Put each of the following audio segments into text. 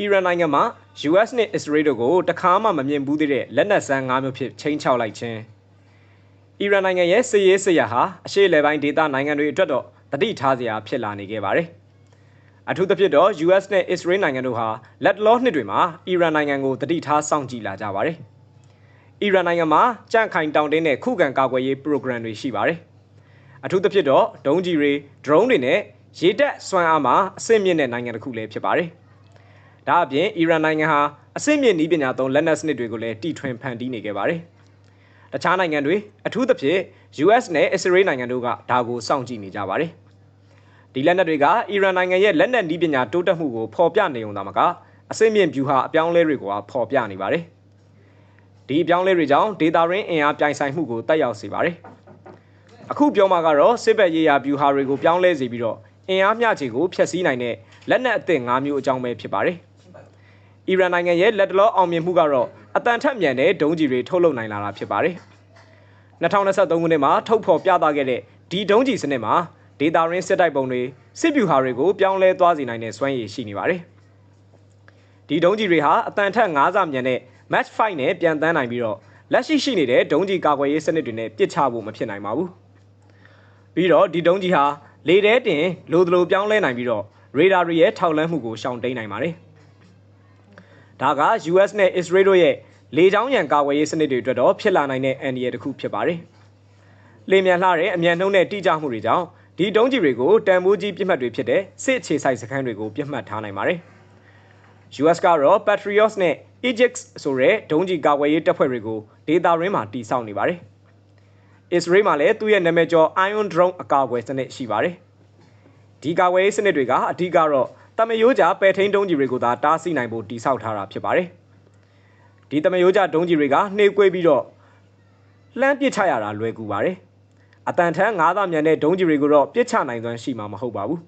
အီရန်နိုင်ငံမှာ US နဲ့ Israel တို့ကိုတခါမှမမြင်ဘူးသေးတဲ့လက်နက်စမ်း၅မျိုးဖြစ်ချင်းချောက်လိုက်ခြင်းအီရန်နိုင်ငံရဲ့စစ်ရေးစစ်ရာဟာအရှေ့လယ်ပိုင်းဒေသနိုင်ငံတွေအတွက်တော့တတိထားစရာဖြစ်လာနေခဲ့ပါတယ်။အထူးသဖြင့်တော့ US နဲ့ Israel နိုင်ငံတို့ဟာလက်တလောနှစ်တွေမှာအီရန်နိုင်ငံကိုတတိထားစောင့်ကြည့်လာကြပါတယ်။အီရန်နိုင်ငံမှာကြန့်ခိုင်တောင်တင်းတဲ့ခုခံကာကွယ်ရေး program တွေရှိပါတယ်။အထူးသဖြင့်တော့ဒုံးကြီးတွေ drone တွေနဲ့ရေတပ်စွမ်းအားမှာအဆင့်မြင့်တဲ့နိုင်ငံတစ်ခုလည်းဖြစ်ပါတယ်။ ဒါအပြင်အီရန်နိုင်ငံဟာအဆင့်မြင့်နည်းပညာသုံးလက်နက်စနစ်တွေကိုလည်းတီထွင်ဖန်တီးနေခဲ့ပါတယ်။တခြားနိုင်ငံတွေအထူးသဖြင့် US နဲ့ Israel နိုင်ငံတို့ကဒါကိုစောင့်ကြည့်နေကြပါတယ်။ဒီလက်နက်တွေကအီရန်နိုင်ငံရဲ့လက်နက်နည်းပညာတိုးတက်မှုကိုဖော်ပြနေုံသာမကအဆင့်မြင့်ဗျူဟာအပြောင်းလဲတွေကိုဖော်ပြနေပါတယ်။ဒီအပြောင်းလဲတွေကြောင့်ဒေတာရင်းအင်အားပြိုင်ဆိုင်မှုကိုတက်ရောက်စေပါတယ်။အခုပြောမှာကတော့စစ်ဘက်ရေးရာဗျူဟာတွေကိုပြောင်းလဲစေပြီးတော့အင်အားမျှခြေကိုဖျက်ဆီးနိုင်တဲ့လက်နက်အသစ်၅မျိုးအကြောင်းပဲဖြစ်ပါတယ်။ အီရန်နိုင်ငံရဲ့လက်တလောအောင်မြင်မှုကတော့အတန်ထက်မြန်တဲ့ဒုံးကျည်တွေထုတ်လုပ်နိုင်လာတာဖြစ်ပါတယ်။2023ခုနှစ်မှာထုတ်ဖော်ပြသခဲ့တဲ့ဒီဒုံးကျည်စနစ်မှာဒေတာရင်းစစ်တိုက်ပုံတွေစစ်ဗျူဟာတွေကိုပြောင်းလဲသွားစေနိုင်တဲ့စွမ်းရည်ရှိနေပါတယ်။ဒီဒုံးကျည်တွေဟာအတန်ထက်၅ဆမြန်တဲ့ match 5နဲ့ပြန်တန်းနိုင်ပြီးတော့လက်ရှိရှိနေတဲ့ဒုံးကျည်ကာကွယ်ရေးစနစ်တွေနဲ့ပစ်ချဖို့မဖြစ်နိုင်ပါဘူး။ပြီးတော့ဒီဒုံးကျည်ဟာလေထဲတင်လိုသလိုပြောင်းလဲနိုင်ပြီးတော့ရေဒါတွေရဲ့ထောက်လန်းမှုကိုရှောင်တိန်နိုင်ပါတယ်။ ဒါက US နဲ့ Israel တို့ရဲ့လေကြောင်းရန်ကာကွယ်ရေးစနစ်တွေအတွက်တော့ဖြစ်လာနိုင်တဲ့အန္တရာယ်တစ်ခုဖြစ်ပါတယ်။လေမြန်လှတဲ့အမြန်နှုံးနဲ့တိကျမှုတွေကြောင့်ဒီတုံးကြီးတွေကိုတန်ဖိုးကြီးပြစ်မှတ်တွေဖြစ်တဲ့စစ်အခြေစိုက်စခန်းတွေကိုပြစ်မှတ်ထားနိုင်ပါတယ်။ US ကတော့ Patriots နဲ့ Ajax ဆိုတဲ့ဒုံးကြီးကာကွယ်ရေးတပ်ဖွဲ့တွေကိုဒေတာရင်းမှာတည်ဆောက်နေပါတယ်။ Israel မှာလည်းသူ့ရဲ့နာမည်ကျော် Iron Drone အကာအကွယ်စနစ်ရှိပါတယ်။ဒီကာကွယ်ရေးစနစ်တွေကအဓိကတော့ တမယိုးကြပယ်ထိန်ဒုံးကြီးတွေကိုသာတားဆီးနိုင်ဖို့တည်ဆောက်ထားတာဖြစ်ပါတယ်။ဒီတမယိုးကြဒုံးကြီးတွေကနှေးကွေးပြီးတော့လှမ်းပစ်ချရတာလွယ်ကူပါတယ်။အတန်ထန်းငါးသားမြန်တဲ့ဒုံးကြီးတွေကိုတော့ပစ်ချနိုင်စွမ်းရှိမှာမဟုတ်ပါဘူး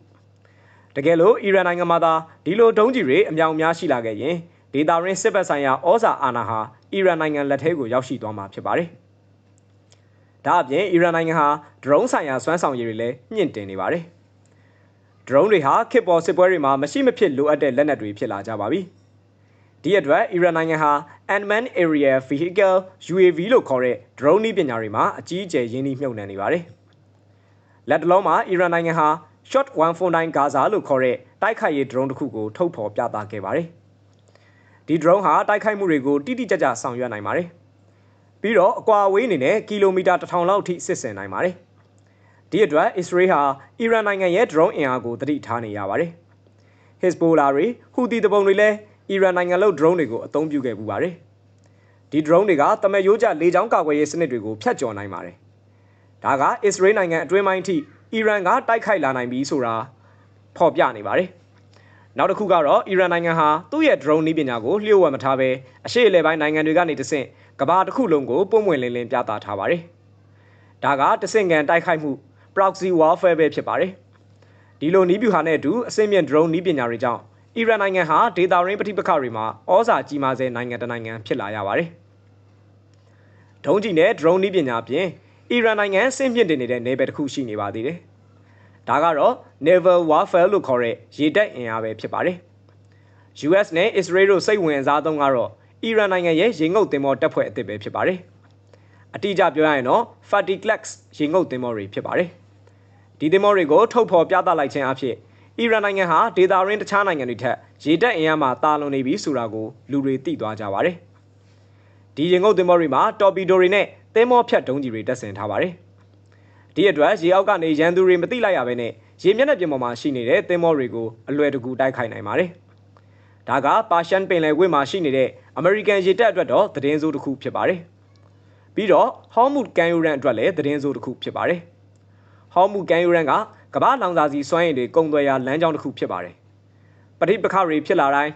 ။တကယ်လို့အီရန်နိုင်ငံမှာသာဒီလိုဒုံးကြီးတွေအမြောင်များရှိလာခဲ့ရင်ဒေတာရင်းစစ်ဘက်ဆိုင်ရာဩဇာအာဏာဟာအီရန်နိုင်ငံလက်ထဲကိုရောက်ရှိသွားမှာဖြစ်ပါတယ်။ဒါအပြင်အီရန်နိုင်ငံဟာဒရုန်းဆိုင်ရာစွမ်းဆောင်ရည်တွေလည်းမြင့်တင်နေပါတယ်။ drone တွေဟာခေတ်ပေါ်စစ်ပွဲတွေမှာမရှိမဖြစ်လိုအပ်တဲ့လက်နက်တွေဖြစ်လာကြပါပြီ။ဒီအတွက်အီရန်နိုင်ငံဟာ Unmanned Aerial Vehicle UAV လို့ခေါ်တဲ့ drone နည်းပညာတွေမှာအကြီးအကျယ်ရင်းနှီးမြှုပ်နှံနေပါတယ်။လက်တလုံးမှာအီရန်နိုင်ငံဟာ Shot 149 Gaza လို့ခေါ်တဲ့တိုက်ခိုက်ရေး drone တစ်ခုကိုထုတ်ဖော်ပြသခဲ့ပါတယ်။ဒီ drone ဟာတိုက်ခိုက်မှုတွေကိုတိတိကျကျဆောင်ရွက်နိုင်ပါတယ်။ပြီးတော့အကွာအဝေးအနေနဲ့ကီလိုမီတာ1000လောက်အထိစစ်ဆင်နိုင်ပါတယ်။ ဒီအတွက် Israel ဟာအီရန်နိုင်ငံရဲ့ drone အင်အားကိုတတိထားနေရပါတယ်။ Hezbollah တွေဟူသီတပုံတွေလည်းအီရန်နိုင်ငံလုပ် drone တွေကိုအသုံးပြုခဲ့ပူပါတယ်။ဒီ drone တွေကတမယိုးကျလေကြောင်းကာကွယ်ရေးစနစ်တွေကိုဖျက်ကျော်နိုင်ပါတယ်။ဒါက Israel နိုင်ငံအတွင်းပိုင်းထိအီရန်ကတိုက်ခိုက်လာနိုင်ပြီဆိုတာဖော်ပြနေပါတယ်။နောက်တစ်ခုကတော့အီရန်နိုင်ငံဟာသူ့ရဲ့ drone နည်းပညာကိုလျှို့ဝှက်မထားဘဲအရှေ့အလယ်ပိုင်းနိုင်ငံတွေကနေတဆင့်ကမ္ဘာတစ်ခုလုံးကိုပုံမှန်လင်းလင်းပြသထားပါတယ်။ဒါကတဆင့်ကန်တိုက်ခိုက်မှု proxy warfare ပဲဖြစ်ပါတယ်။ဒီလိုနီးဗျူဟာနဲ့အတူအဆင့်မြင့် drone နီးပညာတွေကြောင့်အီရန်နိုင်ငံဟာဒေတာရင်းပဋိပက္ခတွေမှာဩဇာကြီးမားစေနိုင်ငံတနိုင်ငံဖြစ်လာရပါတယ်။ဒုံးကျည်နဲ့ drone နီးပညာအပြင်အီရန်နိုင်ငံဆင့်မြင့်တင်နေတဲ့နယ်ပယ်တစ်ခုရှိနေပါသေးတယ်။ဒါကတော့ naval warfare လို့ခေါ်တဲ့ရေတပ်အင်အားပဲဖြစ်ပါတယ်။ US နဲ့ Israel တို့စိတ်ဝင်စားသုံးကတော့အီရန်နိုင်ငံရဲ့ရေငုပ်သင်္ဘောတပ်ဖွဲ့အသစ်ပဲဖြစ်ပါတယ်။အတိအကျပြောရရင်တော့ Fatih Class ရေငုပ်သင်္ဘောတွေဖြစ်ပါတယ်။ ဒီသင်္ဘောတွေကိုထုတ်ဖော်ပြသလိုက်ခြင်းအဖြစ်အီရန်နိုင်ငံဟာဒေတာရင်းတခြားနိုင်ငံတွေထက်ရေတပ်အင်အားမှာတာလွန်နေပြီဆိုတာကိုလူတွေသိသွားကြပါတယ်။ဒီရေငုပ်သင်္ဘောတွေမှာတော်ပီဒိုတွေနဲ့သင်္ဘောဖြတ်ဒုံးကြီးတွေတပ်ဆင်ထားပါတယ်။ဒီအတွက်ရေအောက်ကနေရန်သူတွေမသိလိုက်ရဘဲနဲ့ရေမျက်နှာပြင်ပေါ်မှာရှိနေတဲ့သင်္ဘောတွေကိုအလွယ်တကူတိုက်ခိုက်နိုင်ပါတယ်။ဒါကပါရှန်ပင်လယ်ကွေ့မှာရှိနေတဲ့အမေရိကန်ရေတပ်အတွက်တော့သတင်းစိုးတစ်ခုဖြစ်ပါတယ်။ပြီးတော့ဟောမုတ်ကန်ယူရန်အတွက်လည်းသတင်းစိုးတစ်ခုဖြစ်ပါတယ်။ ဟောမုတ်ကန်ယူရန်ကကမ္ဘာလောင်စာစီစွမ်းရည်တွေကုန်သွယ်ရာလမ်းကြောင်းတစ်ခုဖြစ်ပါတယ်။ပဋိပက္ခတွေဖြစ်လာတိုင်း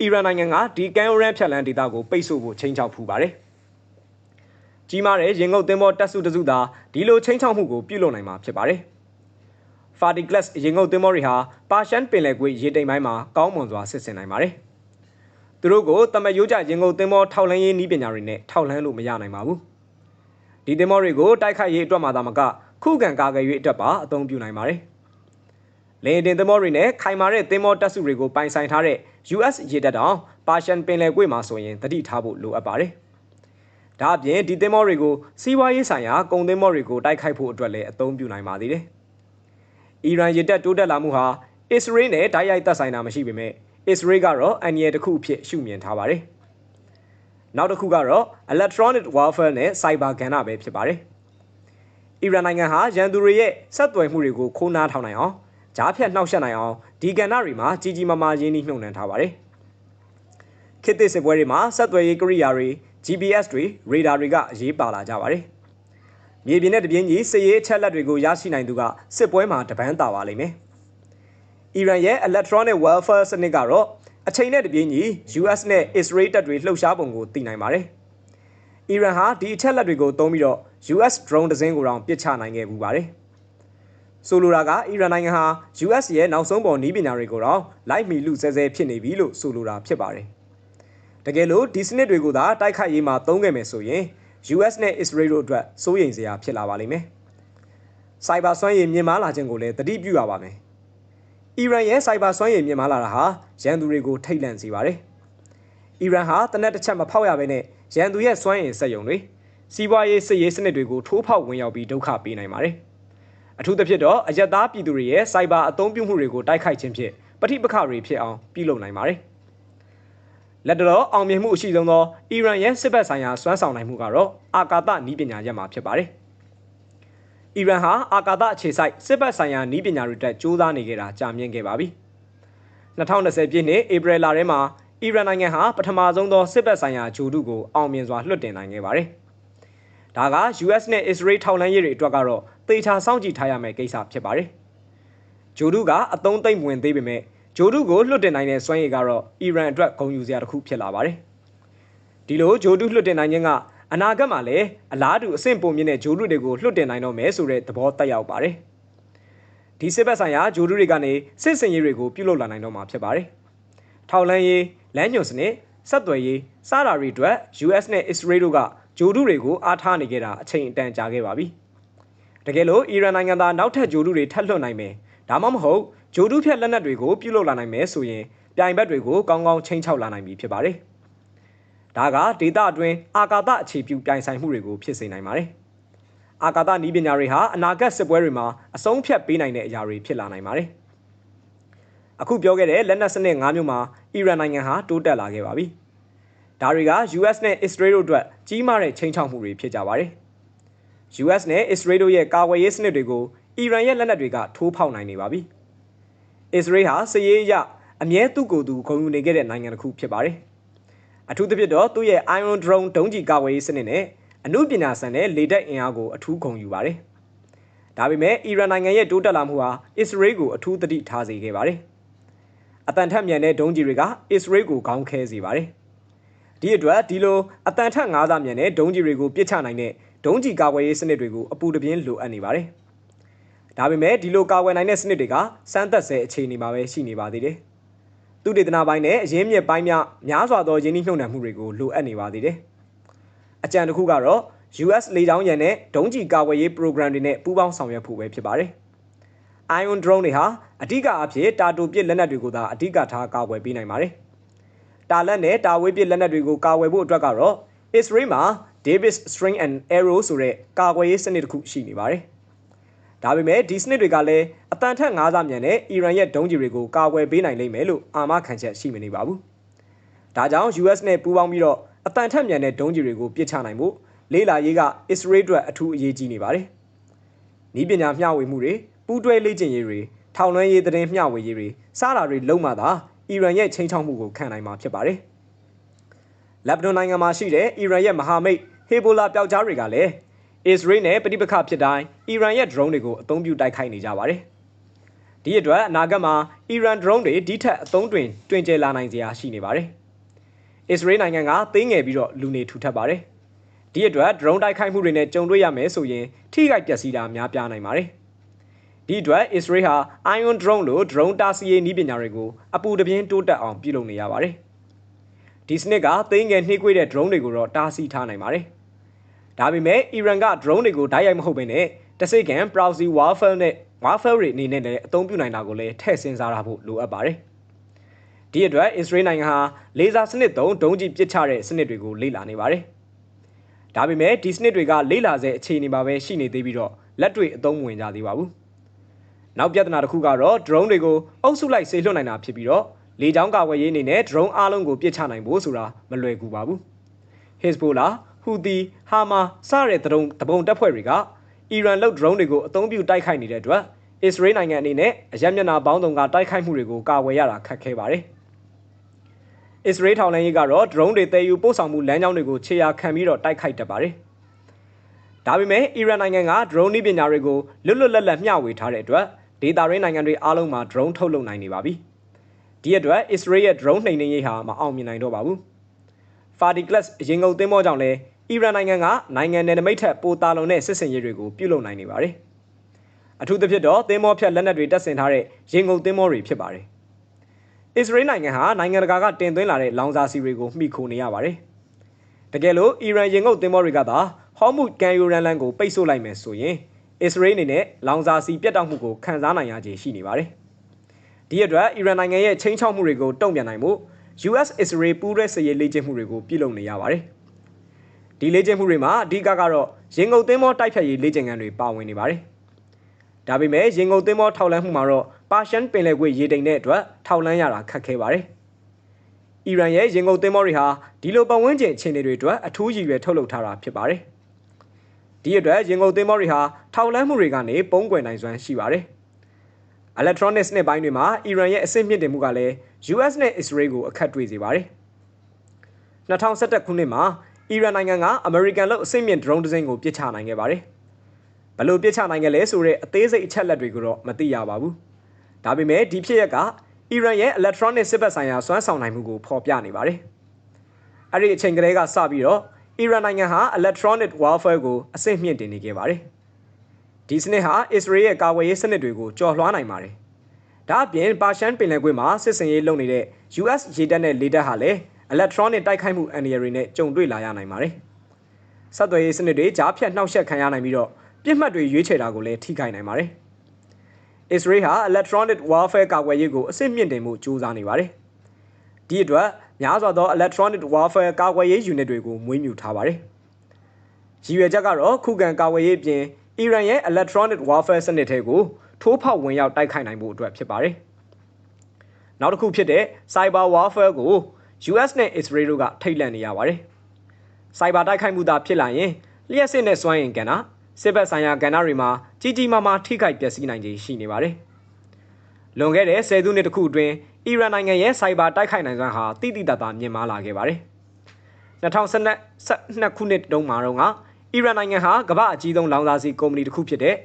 အီရန်နိုင်ငံကဒီကန်ယူရန်ဖြတ်လန်းဒေသကိုပိတ်ဆို့ဖို့ချိန်ချောက်ဖူးပါတယ်။ကြီးမားတဲ့ရင်ငုတ်သင်္ဘောတက်စုတစုသာဒီလိုချိန်ချောက်မှုကိုပြုလုပ်နိုင်မှာဖြစ်ပါတယ်။ Fadi Glass ရင်ငုတ်သင်္ဘောတွေဟာပါရှန်ပင်လယ်ကွေ့ရေတိမ်ပိုင်းမှာကောင်းမွန်စွာဆစ်ဆင်နိုင်ပါတယ်။သူတို့ကိုတမယိုးကြရင်ငုတ်သင်္ဘောထောက်လန်းရေးနည်းပညာတွေနဲ့ထောက်လန်းလို့မရနိုင်ပါဘူး။ဒီသင်္ဘောတွေကိုတိုက်ခိုက်ရေးအတွက်မှသာမက ခုခံကာကွယ်ရေးအတွက်ပါအသုံးပြုနိုင်ပါတယ်။လေတင်သင်္ဘောတွေနဲ့ခိုင်မာတဲ့သင်္ဘောတပ်စုတွေကိုပိုင်ဆိုင်ထားတဲ့ US ရေတပ်တောင်ပါရှန်ပင်လယ်ကွေ့မှာဆိုရင်တတိထားဖို့လိုအပ်ပါတယ်။ဒါအပြင်ဒီသင်းမောတွေကိုစီးပွားရေးဆိုင်ရာကုန်သင်းမောတွေကိုတိုက်ခိုက်ဖို့အတွက်လည်းအသုံးပြုနိုင်ပါသေးတယ်။အီရန်ရေတပ်တိုးတက်လာမှုဟာအစ္စရေးနဲ့တိုက်ရိုက်သက်ဆိုင်တာမရှိပေမဲ့အစ္စရေးကတော့အန်ရီတစ်ခုအဖြစ်ရှုမြင်ထားပါတယ်။နောက်တစ်ခုကတော့ electronic warfare နဲ့ cyber ကဏ္ဍပဲဖြစ်ပါတယ်။ အီရန်နိုင်ငံဟာရန်သူတွေရဲ့ဆက်သွယ်မှုတွေကိုခိုးနားထောင်နိုင်အောင်ကြားဖြတ်နှောက်ယှက်နိုင်အောင်ဒီကဏ္ဍတွေမှာကြီးကြီးမားမားရင်းနှီးမြှုပ်နှံထားပါတယ်။ခေတ်သစ်စစ်ပွဲတွေမှာဆက်သွယ်ရေးကိရိယာတွေ GPS တွေရေဒါတွေကအရေးပါလာကြပါတယ်။မြေပြင်နဲ့တပြင်းကြီးစစ်ရေးအချက်လက်တွေကိုရရှိနိုင်သူကစစ်ပွဲမှာတပန်းတာပါလိမ့်မယ်။အီရန်ရဲ့ electronic warfare စနစ်ကတော့အချိန်နဲ့တပြေးညီ US နဲ့ Israel တပ်တွေလှုပ်ရှားပုံကိုသိနိုင်ပါတယ်။ အီရန်ဟာဒီအချက်လက်တွေကိုသုံးပြီးတော့ US drone တစ်စင်းကိုတောင်ပစ်ချနိုင်ခဲ့ပူပါတယ်။ဆိုလိုတာကအီရန်နိုင်ငံဟာ US ရဲ့နောက်ဆုံးပေါ်နည်းပညာတွေကိုတော့လိုက်မီလူဆဲဆဲဖြစ်နေပြီလို့ဆိုလိုတာဖြစ်ပါတယ်။တကယ်လို့ဒီစနစ်တွေကိုသာတိုက်ခိုက်ရေးမှာသုံးခဲ့မယ်ဆိုရင် US နဲ့ Israel တို့အတွက်စိုးရိမ်စရာဖြစ်လာပါလိမ့်မယ်။စိုက်ဘာစွမ်းရည်မြင့်မားလာခြင်းကိုလည်းတတိပြုရပါမယ်။အီရန်ရဲ့စိုက်ဘာစွမ်းရည်မြင့်မားလာတာဟာရန်သူတွေကိုထိတ်လန့်စေပါတယ်။အီရန်ဟာတနက်တစ်ချက်မဖောက်ရဘဲနဲ့ ရန်သူရဲ့စွမ်းရည်စက်ရုံတွေစီးပွားရေးစစ်ရေးစနစ်တွေကိုထိုးဖောက်ဝင်ရောက်ပြီးဒုက္ခပေးနိုင်ပါတယ်။အထူးသဖြင့်တော့အယက်သားပြည်သူတွေရဲ့စိုက်ဘာအသုံးပြုမှုတွေကိုတိုက်ခိုက်ခြင်းဖြင့်ပဋိပက္ခတွေဖြစ်အောင်ပြုလုပ်နိုင်ပါတယ်။လက်တော်အောင်မြင်မှုအရှိဆုံးသောအီရန်ရဲ့စစ်ဘက်ဆိုင်ရာစွမ်းဆောင်နိုင်မှုကတော့အာကာသနည်းပညာရပ်မှာဖြစ်ပါတယ်။အီရန်ဟာအာကာသအခြေစိုက်စစ်ဘက်ဆိုင်ရာနည်းပညာတွေတက်စူးစမ်းနေကြတာကြာမြင့်ခဲ့ပါပြီ။2020ပြည့်နှစ်ဧပြီလထဲမှာ အီရန်နိုင်ငံဟာပထမဆုံးသောစစ်ဘက်ဆိုင်ရာဂျိုဒုကိုအောင်မြင်စွာလွှတ်တင်နိုင်ခဲ့ပါတယ်။ဒါက US နဲ့ Israel ထောက်လှမ်းရေးတွေအတွက်ကတော့သေချာစောင့်ကြည့်ထားရမယ့်ကိစ္စဖြစ်ပါတယ်။ဂျိုဒုကအသုံးသိမ့်ဝင်သေးပေမဲ့ဂျိုဒုကိုလွှတ်တင်နိုင်တဲ့စွမ်းရည်ကတော့အီရန်အတွက်ဂုဏ်ယူစရာတစ်ခုဖြစ်လာပါတယ်။ဒီလိုဂျိုဒုလွှတ်တင်နိုင်ခြင်းကအနာဂတ်မှာလည်းအလားတူအဆင့်ပုံမြင့်တဲ့ဂျိုဒုတွေကိုလွှတ်တင်နိုင်တော့မယ်ဆိုတဲ့သဘောတက်ရောက်ပါတယ်။ဒီစစ်ဘက်ဆိုင်ရာဂျိုဒုတွေကနေစစ်စင်ရေးတွေကိုပြုလုပ်လာနိုင်တော့မှာဖြစ်ပါတယ်။ထောက်လန်းရေး လမ်းညွန်စနစ်ဆက်သွယ်ရေးစတာတွေအတွက် US နဲ့ Israel တို့ကဂျိုဒုတွေကိုအားထားနေကြတာအချိန်အတန်ကြာခဲ့ပါပြီ။တကယ်လို့အီရန်နိုင်ငံသားနောက်ထပ်ဂျိုဒုတွေထပ်လွှတ်နိုင်မယ်။ဒါမှမဟုတ်ဂျိုဒုဖြတ်လက်နက်တွေကိုပြုလုပ်လာနိုင်မယ်ဆိုရင်ပြိုင်ဘက်တွေကိုကောင်းကောင်းချိန်ချောက်လာနိုင်ပြီဖြစ်ပါတယ်။ဒါကဒေတာအတွင်းအာကာသအခြေပြုပြိုင်ဆိုင်မှုတွေကိုဖြစ်စေနိုင်ပါတယ်။အာကာသနည်းပညာတွေဟာအနာဂတ်စစ်ပွဲတွေမှာအဆုံးဖြတ်ပေးနိုင်တဲ့အရာတွေဖြစ်လာနိုင်ပါတယ်။ အခုပြောခဲ့တဲ့လက်နက်စနစ်၅မျိုးမှာအီရန်နိုင်ငံဟာတိုးတက်လာခဲ့ပါပြီ။ဒါတွေက US နဲ့ Israel တို့အတွက်ကြီးမားတဲ့ချိန်ချောက်မှုတွေဖြစ်ကြပါတယ်။ US နဲ့ Israel တို့ရဲ့ကာကွယ်ရေးစနစ်တွေကိုအီရန်ရဲ့လက်နက်တွေကထိုးဖောက်နိုင်နေပါပြီ။ Israel ဟာစည်ရေးအရအမြဲသူ့ကိုယ်သူဂုဏ်ယူနေခဲ့တဲ့နိုင်ငံတစ်ခုဖြစ်ပါတယ်။အထူးသဖြင့်တော့သူ့ရဲ့ Iron Drone ဒုံးကျည်ကာကွယ်ရေးစနစ်နဲ့အမှုပညာဆန်တဲ့လေတပ်အင်အားကိုအထူးဂုဏ်ယူပါတယ်။ဒါပေမဲ့အီရန်နိုင်ငံရဲ့တိုးတက်လာမှုဟာအစ္စရေးကိုအထူးသတိထားစေခဲ့ပါတယ်။ အတန်ထက်မြန်တဲ့ဒုံးကျည်တွေကအစ္စရေးကိုခေါင်းခဲစေပါတယ်။ဒီအတွက်ဒီလိုအတန်ထက်ငါးစားမြန်တဲ့ဒုံးကျည်တွေကိုပစ်ချနိုင်တဲ့ဒုံးကျည်ကာကွယ်ရေးစနစ်တွေကိုအပူတပြင်းလိုအပ်နေပါတယ်။ဒါပေမဲ့ဒီလိုကာကွယ်နိုင်တဲ့စနစ်တွေကစမ်းသပ်ဆဲအခြေအနေမှာပဲရှိနေပါသေးတယ်။သူတေသနာပိုင်းနဲ့အရင်းမြစ်ပိုင်းများများစွာသောယင်းနှိမ့်နှုံမှုတွေကိုလိုအပ်နေပါသေးတယ်။အကြံတစ်ခုကတော့ US လေကြောင်းရန်နဲ့ဒုံးကျည်ကာကွယ်ရေး program တွေနဲ့ပူးပေါင်းဆောင်ရွက်ဖို့ပဲဖြစ်ပါတယ်။ Ion drone တွေဟာအဓိကအဖြစ်တာတိုပစ်လက်နက်တွေကိုသာအဓိကထားကာကွယ်ပေးနိုင်ပါတယ်။တာလက်နဲ့တာဝေးပစ်လက်နက်တွေကိုကာကွယ်ဖို့အတွက်ကတော့ Israel မှာ Davis String and Arrow ဆိုတဲ့ကာကွယ်ရေးစနစ်တစ်ခုရှိနေပါတယ်။ဒါပေမဲ့ဒီစနစ်တွေကလည်းအတန်ထက်၅ဆမြန်နဲ့အီရန်ရဲ့ဒုံးကျည်တွေကိုကာကွယ်ပေးနိုင်လိမ့်မယ်လို့အာမခံချက်ရှိမနေပါဘူး။ဒါကြောင့် US နဲ့ပူးပေါင်းပြီးတော့အတန်ထက်မြန်တဲ့ဒုံးကျည်တွေကိုပစ်ချနိုင်မှုလေးလာရေးကအစ္စရေးအတွက်အထူးအရေးကြီးနေပါတယ်။ဤပညာမျှဝေမှုတွေ ပူးတွဲလေ့ကျင့်ရေးတွေထောင်လွှမ်းရေးသတင်းမျှဝေရေးတွေစတာတွေလုံးမှသာအီရန်ရဲ့ချိန်ချောက်မှုကိုခံနိုင်မှာဖြစ်ပါတယ်။လက်ဘနွန်နိုင်ငံမှာရှိတဲ့အီရန်ရဲ့မဟာမိတ်ဟေဘိုလာပျောက်ကြားတွေကလည်းအစ္စရေးနဲ့ပဋိပက္ခဖြစ်တိုင်းအီရန်ရဲ့ drone တွေကိုအသုံးပြုတိုက်ခိုက်နေကြပါတယ်။ဒီအတွက်အနာဂတ်မှာအီရန် drone တွေဒီထက်အသုံးတွင်တွင်ကျလာနိုင်စရာရှိနေပါတယ်။အစ္စရေးနိုင်ငံကသိငယ်ပြီးတော့လူနေထူထပ်ပါတယ်။ဒီအတွက် drone တိုက်ခိုက်မှုတွေနဲ့ကြုံတွေ့ရမယ်ဆိုရင်ထိခိုက်ပျက်စီးတာများပြားနိုင်ပါတယ်။ ဒီအတွက် Israel ဟာ Iron Drone လို့ drone တာစီရေးနည်းပညာတွေကိုအပူတပြင်းတိုးတက်အောင်ပြုလုပ်နေရပါတယ်။ဒီစနစ်ကသိငယ်နှိကွေးတဲ့ drone တွေကိုတော့တားဆီးထားနိုင်ပါတယ်။ဒါပေမဲ့အီရန်က drone တွေကိုဓာတ်ရိုက်မဟုတ်ဘဲနဲ့တစိတ်ကန် proxy warfare နဲ့ warfare တွေအနေနဲ့လည်းအသုံးပြုနိုင်တာကိုလည်းထည့်စဉ်းစားရဖို့လိုအပ်ပါတယ်။ဒီအတွက်အစ္စရေးနိုင်ငံဟာလေဆာစနစ်သုံးဒုံးကျည်ပစ်ချတဲ့စနစ်တွေကိုလေ့လာနေပါတယ်။ဒါပေမဲ့ဒီစနစ်တွေကလေ့လာဆဲအခြေအနေမှာပဲရှိနေသေးပြီးတော့လက်တွေ့အသုံးမဝင်ကြသေးပါဘူး။ နောက်ပြဿနာတစ်ခုကတော့ drone တွေကိုအုပ်စုလိုက်ဆေးလွှတ်နိုင်တာဖြစ်ပြီးတော့လေကြောင်းကာကွယ်ရေးအနေနဲ့ drone အားလုံးကိုပစ်ချနိုင်ဖို့ဆိုတာမလွယ်ကူပါဘူး။ Hezbollah, Houthi, Hamas စတဲ့တရုံတပုံတပ်ဖွဲ့တွေကအီရန်လုပ် drone တွေကိုအသုံးပြုတိုက်ခိုက်နေတဲ့အတွက်အစ္စရေးနိုင်ငံအနေနဲ့အယက်မျက်နှာပေါင်းစုံကတိုက်ခိုက်မှုတွေကိုကာကွယ်ရတာခက်ခဲပါတယ်။အစ္စရေးထောင်လိုင်းရေးကတော့ drone တွေတည်ယူပို့ဆောင်မှုလမ်းကြောင်းတွေကိုခြေရာခံပြီးတော့တိုက်ခိုက်တတ်ပါတယ်။ဒါပေမဲ့အီရန်နိုင်ငံက drone နည်းပညာတွေကိုလွတ်လွတ်လပ်လပ်မျှဝေထားတဲ့အတွက် ဒေတာရင်းနိုင်ငံတွေအားလုံးမှာ drone ထုတ်လုပ်နိုင်နေပါပြီ။ဒီအတွက်အစ္စရေးရဲ့ drone နှိမ်နင်းရေးဟာမအောင်မြင်နိုင်တော့ပါဘူး။ Fardi Class ရင်ငုံသင်းမောကြောင့်လည်းအီရန်နိုင်ငံကနိုင်ငံနယ်နိမိတ်ထက်ပိုတာလုံတဲ့စစ်စင်ရေးတွေကိုပြုလုပ်နိုင်နေပါတယ်။အထူးသဖြင့်တော့သင်းမောဖြတ်လက်နက်တွေတပ်ဆင်ထားတဲ့ရင်ငုံသင်းမောတွေဖြစ်ပါတယ်။အစ္စရေးနိုင်ငံဟာနိုင်ငံတကာကတင်သွင်းလာတဲ့လောင်စာဆီတွေကိုမှီခိုနေရပါတယ်။တကယ်လို့အီရန်ရင်ငုံသင်းမောတွေကသာဟော်မုတ်ကန်ယူရန်လန်ကိုပိတ်ဆို့လိုက်မယ်ဆိုရင် အစ္စရေးအနေနဲ့လောင်စာဆီပြတ်တောက်မှုကိုခံစားနိုင်ရခြေရှိနေပါတယ်။ဒီအတွက်အီရန်နိုင်ငံရဲ့ချင်းချောက်မှုတွေကိုတုံ့ပြန်နိုင်မှု US Israel ပူးရဲစရေးလေ့ကျင့်မှုတွေကိုပြုလုပ်နေရပါတယ်။ဒီလေ့ကျင့်မှုတွေမှာအဓိကကတော့ရင်ငုတ်သင်းမောတိုက်ဖြတ်ရေးလေ့ကျင့်ခန်းတွေပါဝင်နေပါတယ်။ဒါပေမဲ့ရင်ငုတ်သင်းမောထောက်လန်းမှုမှာတော့ပါရှန်ပင်လယ်ကွေ့ရေတိမ်တဲ့အတွက်ထောက်လန်းရတာခက်ခဲပါတယ်။အီရန်ရဲ့ရင်ငုတ်သင်းမောတွေဟာဒီလိုပတ်ဝန်းကျင်အခြေအနေတွေအတွက်အထူးရည်ရွယ်ထုတ်လုပ်ထားတာဖြစ်ပါတယ်။ ဒီအတွက်ရင်ငုတ်သင်းမောတွေဟာထောက်လန်းမှုတွေကနေပုံကွယ်နိုင်စွမ်းရှိပါတယ်။ electronics နဲ့ပိုင်းတွေမှာအီရန်ရဲ့အဆင့်မြင့်တင်မှုကလည်း US နဲ့ Israel ကိုအခက်တွေ့စေပါတယ်။2011ခုနှစ်မှာအီရန်နိုင်ငံကအမေရိကန်လုပ်အစိမ့်မြင့် drone တစ်စင်းကိုပစ်ချနိုင်ခဲ့ပါတယ်။ဘလို့ပစ်ချနိုင်ခဲ့လဲဆိုတဲ့အသေးစိတ်အချက်လက်တွေကိုတော့မသိရပါဘူး။ဒါပေမဲ့ဒီဖြစ်ရပ်ကအီရန်ရဲ့ electronic စစ်ဘက်ဆိုင်ရာစွမ်းဆောင်နိုင်မှုကိုဖော်ပြနေပါတယ်။အဲ့ဒီအချိန်ကလေးကစပြီးတော့ အီရန်နိုင်ငံဟာ electronic warfare ကိုအဆင့်မြင့်တင်နေခဲ့ပါတယ်။ဒီစနစ်ဟာအစ္စရေးရဲ့ကာကွယ်ရေးစနစ်တွေကိုကျော်လွှားနိုင်ပါတယ်။ဒါအပြင်ပါရှန်ပင်လယ်ကွေ့မှာစစ်စင်ရေးလုပ်နေတဲ့ US ရေတပ်နဲ့လေတပ်ဟာလည်း electronic တိုက်ခိုက်မှုအန္တရာယ်တွေနဲ့ကြုံတွေ့လာရနိုင်ပါတယ်။ဆက်သွယ်ရေးစနစ်တွေကြားဖြတ်နှောက်ယှက်ခံရနိုင်ပြီးတော့ပြစ်မှတ်တွေရွေးချယ်တာကိုလည်းထိခိုက်နိုင်ပါတယ်။ Israel ဟာ electronic warfare ကာကွယ်ရေးကိုအဆင့်မြင့်တင်မှုစူးစမ်းနေပါတယ်။ ဒီအတွက်များစွာသော electronic warfare ကာကွယ်ရေး unit တွေကိုမွေးမြူထားပါတယ်။ရည်ရွယ်ချက်ကတော့ခုခံကာကွယ်ရေးအပြင်အီရန်ရဲ့ electronic warfare စနစ်တွေကိုထိုးဖောက်ဝင်ရောက်တိုက်ခိုက်နိုင်ဖို့အတွက်ဖြစ်ပါတယ်။နောက်တစ်ခုဖြစ်တဲ့ cyber warfare ကို US နဲ့ Israel တို့ကထိတ်လန့်နေရပါတယ်။စိုက်ဘာတိုက်ခိုက်မှုသာဖြစ်လာရင်လျှက်စစ်နဲ့စွမ်းအင်ကဏ္ဍစစ်ဘက်ဆိုင်ရာကဏ္ဍတွေမှာကြီးကြီးမားမားထိခိုက်ပျက်စီးနိုင်ခြေရှိနေပါတယ်။လွန်ခဲ့တဲ့ဆယ်စုနှစ်တခုအတွင်း အီရန်နိုင်ငံရဲ့စိုက်ဘာတိုက်ခိုက်နိုင်စွမ်းဟာတိတိတတ်တာမြင့်မားလာခဲ့ပါတယ်။2012ခုနှစ်တုန်းမှာတော့ကအီရန်နိုင်ငံဟာကမ္ဘာအကြီးဆုံးလောင်စာဆီကုမ္ပဏီတစ်ခုဖြစ်တဲ့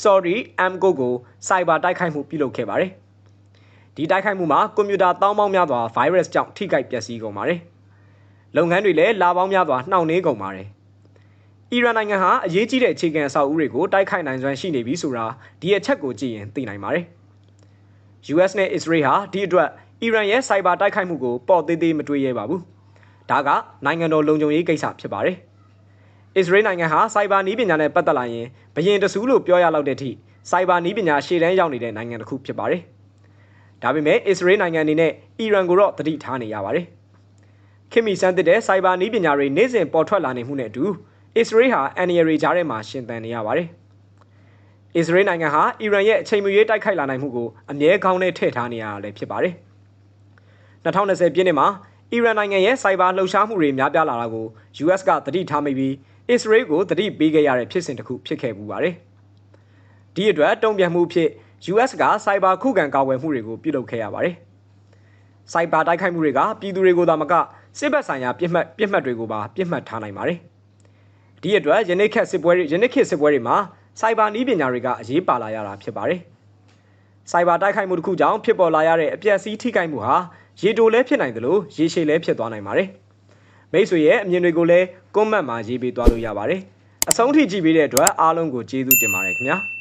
Saudi Aramco ကိုစိုက်ဘာတိုက်ခိုက်မှုပြုလုပ်ခဲ့ပါတယ်။ဒီတိုက်ခိုက်မှုမှာကွန်ပျူတာတောင်းပေါင်းများစွာ virus ကြောင့်ထိခိုက်ပျက်စီးကုန်ပါတယ်။လုပ်ငန်းတွေလည်းလာပေါင်းများစွာနှောင့်နှေးကုန်ပါတယ်။အီရန်နိုင်ငံဟာအရေးကြီးတဲ့အခြေခံအဆောက်အဦတွေကိုတိုက်ခိုက်နိုင်စွမ်းရှိနေပြီဆိုတာဒီအချက်ကိုကြည့်ရင်သိနိုင်ပါတယ်။ US နဲ့ Israel ဟာဒီအတွက်အီရန်ရဲ့ cyber တိုက်ခိုက်မှုကိုပေါ်သေးသေးမတွေးရပါဘူး။ဒါကနိုင်ငံတော်လုံခြုံရေးကိစ္စဖြစ်ပါတယ်။ Israel နိုင်ငံဟာ cyber နည်းပညာနဲ့ပတ်သက်လာရင်ဘရင်တဆူးလို့ပြောရလောက်တဲ့အထိ cyber နည်းပညာရှေ့တန်းရောက်နေတဲ့နိုင်ငံတစ်ခုဖြစ်ပါတယ်။ဒါပေမဲ့အစ္စရေးနိုင်ငံအနေနဲ့အီရန်ကိုတော့တတိထားနေရပါတယ်။ခင်မီစမ်းသစ်တဲ့စိုက်ဘာနည်းပညာတွေနေ့စဉ်ပေါ်ထွက်လာနေမှုနဲ့အတူအစ္စရေးဟာအန်နီယရီကြားထဲမှာရှင်သန်နေရပါတယ်။ အစ္စရေးနိုင်ငံဟာအီရန်ရဲ့အချိန်မရွေးတိုက်ခိုက်လာနိုင်မှုကိုအမြဲကောင်းနဲ့ထည့်ထားနေရတာလည်းဖြစ်ပါတယ်။2020ပြည့်နှစ်မှာအီရန်နိုင်ငံရဲ့စိုက်ဘာလှုပ်ရှားမှုတွေများပြားလာတာကို US ကတတိထားမိပြီးအစ္စရေးကိုတတိပေးခဲ့ရတဲ့ဖြစ်စဉ်တစ်ခုဖြစ်ခဲ့ပူပါတယ်။ဒီအတွက်တုံ့ပြန်မှုဖြစ် US ကစိုက်ဘာခုခံကာကွယ်မှုတွေကိုပြုလုပ်ခဲ့ရပါတယ်။စိုက်ဘာတိုက်ခိုက်မှုတွေကပြည်သူတွေကိုသာမကစစ်ဘက်ဆိုင်ရာပြစ်မှတ်ပြစ်မှတ်တွေကိုပါပြစ်မှတ်ထားနိုင်ပါတယ်။ဒီအတွက်ယနေ့ခေတ်စစ်ပွဲတွေယနေ့ခေတ်စစ်ပွဲတွေမှာ စိုက်ဘာနည်းပညာတွေကအရေးပါလာရတာဖြစ်ပါတယ်။စိုက်ဘာတိုက်ခိုက်မှုတစ်ခုကြောင့်ဖြစ်ပေါ်လာရတဲ့အပျက်စီးထိခိုက်မှုဟာရေတိုလဲဖြစ်နိုင်တယ်လို့ရေရှည်လဲဖြစ်သွားနိုင်ပါတယ်။မိတ်ဆွေရဲ့အမြင်တွေကိုလည်းကွန်မန့်မှာရေးပေးသွားလို့ရပါတယ်။အဆုံးထိကြည့်ပေးတဲ့အတွက်အားလုံးကိုကျေးဇူးတင်ပါတယ်ခင်ဗျာ။